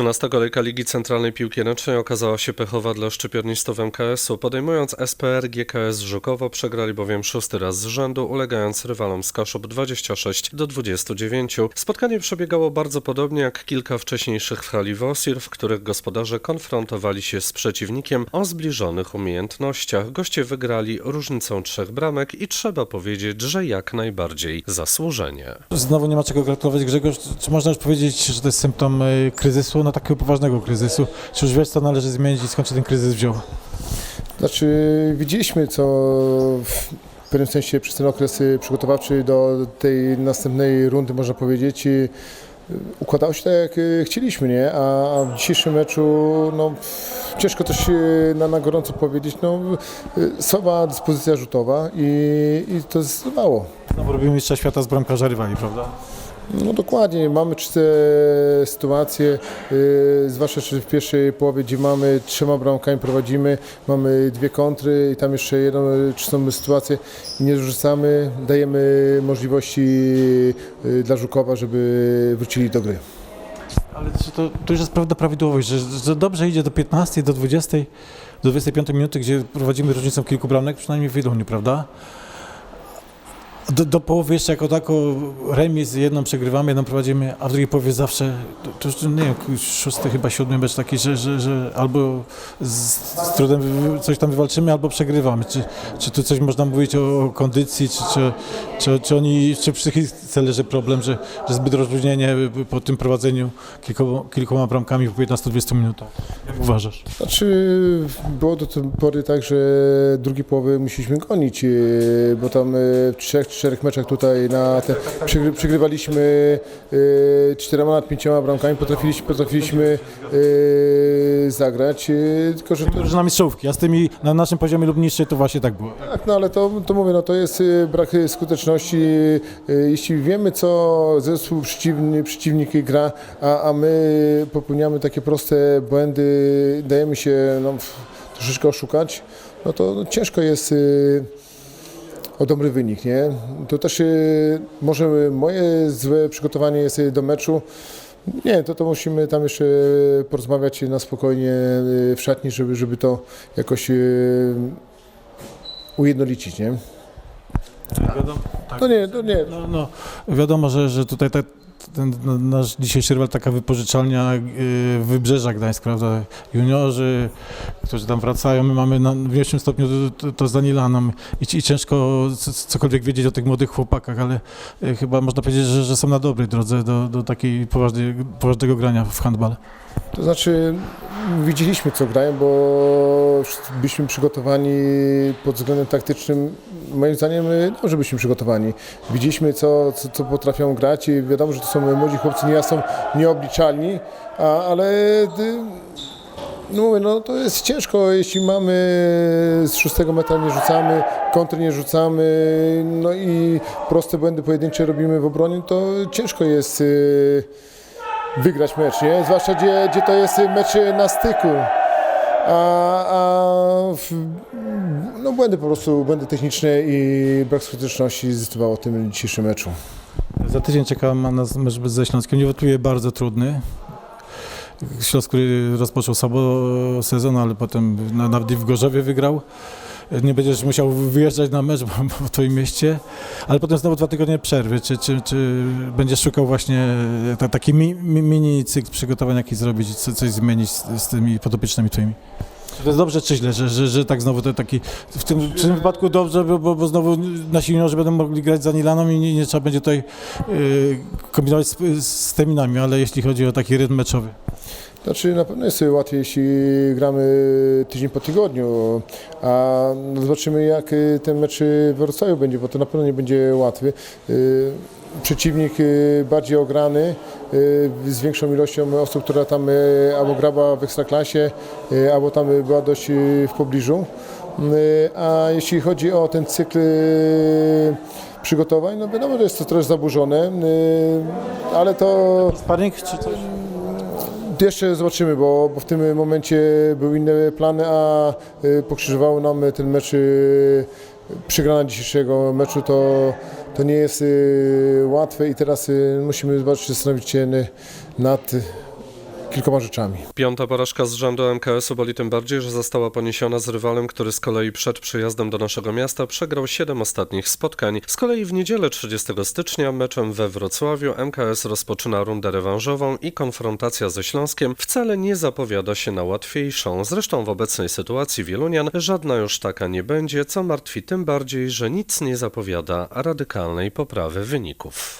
13 kolejka Ligi Centralnej Piłki Ręcznej okazała się pechowa dla szczypiornistów MKS-u. Podejmując SPR, GKS Żukowo przegrali bowiem szósty raz z rzędu, ulegając rywalom z Kaszub 26 do 29. Spotkanie przebiegało bardzo podobnie jak kilka wcześniejszych w hali Wosir, w których gospodarze konfrontowali się z przeciwnikiem o zbliżonych umiejętnościach. Goście wygrali różnicą trzech bramek i trzeba powiedzieć, że jak najbardziej zasłużenie. Znowu nie ma czego gratulować Grzegorz. Czy można już powiedzieć, że to jest symptom y, kryzysu, no takiego poważnego kryzysu? Czy już wiesz, co należy zmienić i skąd się ten kryzys wziął? Znaczy widzieliśmy, co w pewnym sensie przez ten okres y, przygotowawczy do tej następnej rundy, można powiedzieć, y, układało się tak, jak y, chcieliśmy, nie? A w dzisiejszym meczu, no, ciężko coś y, na, na gorąco powiedzieć, no, słaba dyspozycja rzutowa i, i to zdecydowało. Znowu robimy mistrza świata z bramkarza rywali, prawda? No dokładnie, mamy czyste sytuacje, yy, zwłaszcza w pierwszej połowie, gdzie mamy trzema bramkami prowadzimy, mamy dwie kontry i tam jeszcze jedną czystą sytuację i nie rzucamy, dajemy możliwości yy, dla Żukowa, żeby wrócili do gry. Ale to, to już jest prawda prawidłowość, że, że dobrze idzie do 15, do 20, do 25 minuty, gdzie prowadzimy różnicą kilku bramek, przynajmniej w Wiedoniu, prawda? Do, do połowy jeszcze jako tako remis, jedną przegrywamy, jedną prowadzimy, a w drugiej połowie zawsze, to, to nie wiem, szósty chyba siódmy mecz taki, że, że, że albo z, z trudem coś tam wywalczymy, albo przegrywamy. Czy, czy tu coś można mówić o, kondycji, czy, czy, czy, czy oni, czy w psychice leży problem, że, że zbyt rozluźnienie po tym prowadzeniu kilkoma, kilkoma bramkami po 15-20 minutach? Jak uważasz? Znaczy, było do tej pory tak, że drugiej połowy musieliśmy gonić, yy, bo tam yy, w trzech, czterech meczach tutaj na te, przegry, przegrywaliśmy yy, czterema nad pięcioma bramkami, potrafiliśmy, potrafiliśmy yy, zagrać, yy, tylko że to, Drużyna mistrzówki, a z tymi na naszym poziomie lub niższej to właśnie tak było. tak, no ale to, to mówię, no to jest y, brak y, skuteczności. y, Jeśli wiemy, co zespół przeciwny, przeciwnik gra, a, a my popełniamy takie proste błędy, dajemy się no, w- troszeczkę oszukać, no to no, ciężko jest y, o dobry wynik, nie? To też y, może moje złe przygotowanie jest y, do meczu. Nie, to, to musimy tam jeszcze porozmawiać na spokojnie y, w szatni, żeby, żeby to jakoś ujednolicić, nie? Wiadomo, tak. No nie, no nie. No, no, wiadomo, że, że tutaj ta, ten no, nasz dzisiejszy rywal, taka wypożyczalnia y, Wybrzeża Gdańsk, prawda? Juniorzy, którzy tam wracają, my mamy na, w większym stopniu to, to z Danilanem i, i ciężko cokolwiek wiedzieć o tych młodych chłopakach, ale y, chyba można powiedzieć, że, że są na dobrej drodze do, do takiej poważnej, poważnego grania w handball. To znaczy, widzieliśmy co grają, bo byliśmy przygotowani pod względem taktycznym. Moim zdaniem y, dobrze byliśmy przygotowani. Widzieliśmy co, co, co potrafią grać i wiadomo, że to są młodzi chłopcy, nie są nieobliczalni, a, ale y, no, mówię, no to jest ciężko, jeśli mamy z szóstego metra nie rzucamy, kontry nie rzucamy, no i proste błędy pojedyncze robimy w obronie, to ciężko jest y, wygrać mecz, nie? Zwłaszcza gdzie, gdzie to jest mecz na styku. A, a w, no błędy po prostu, błędy techniczne i brak skuteczności zdecydowało o tym dzisiejszym meczu. Za tydzień czekam na nas mecz ze Śląskiem. Niewątpliwie bardzo trudny. Śląsk, który rozpoczął słabo sezon, ale potem na- nawet i w Gorzowie wygrał. Nie będziesz musiał wyjeżdżać na mecz, w twoim mieście, ale potem znowu dwa tygodnie przerwy. Czy, czy, czy będziesz szukał właśnie ta, taki mi, mi, mini cykl przygotowań, jaki zrobić, co, coś zmienić z, z tymi podopiecznymi twoimi? To jest dobrze czy źle, że, że, że tak znowu to taki, w tym, w tym wypadku dobrze, bo, bo, bo znowu nasi juniorzy będą mogli grać za Nilaną i nie, nie trzeba będzie tutaj y, kombinować z, z terminami, ale jeśli chodzi o taki rytm meczowy. Znaczy na pewno jest łatwiej, jeśli gramy tydzień po tygodniu, a zobaczymy jak y, ten mecz w Wrocławiu będzie, bo to na pewno nie będzie łatwy. Y, Przeciwnik y, bardziej ograny, y, z większą ilością osób, która tam y, albo grała w Ekstraklasie, y, albo tam y, była dość y, w pobliżu. Y, A jeśli chodzi o ten cykl y, przygotowań, no wiadomo, że jest to trochę zaburzone, y, ale to czy coś? Jeszcze zobaczymy, bo, bo w tym momencie były inne plany, a y, pokrzyżowały nam ten mecz. y, Przegrana dzisiejszego meczu to, to nie jest y, łatwe i teraz musimy zobaczyć, zastanowić się nad kilkoma rzeczami. Piąta porażka z rzędu MKS-u boli tym bardziej, że została poniesiona z rywalem, który z kolei przed przyjazdem do naszego miasta przegrał 7 ostatnich spotkań. Z kolei w niedzielę 30 stycznia meczem we Wrocławiu MKS rozpoczyna rundę rewanżową i konfrontacja ze Śląskiem wcale nie zapowiada się na łatwiejszą. Zresztą w obecnej sytuacji Wielunian żadna już taka nie będzie, co martwi tym bardziej, że nic nie zapowiada radykalnej poprawy wyników.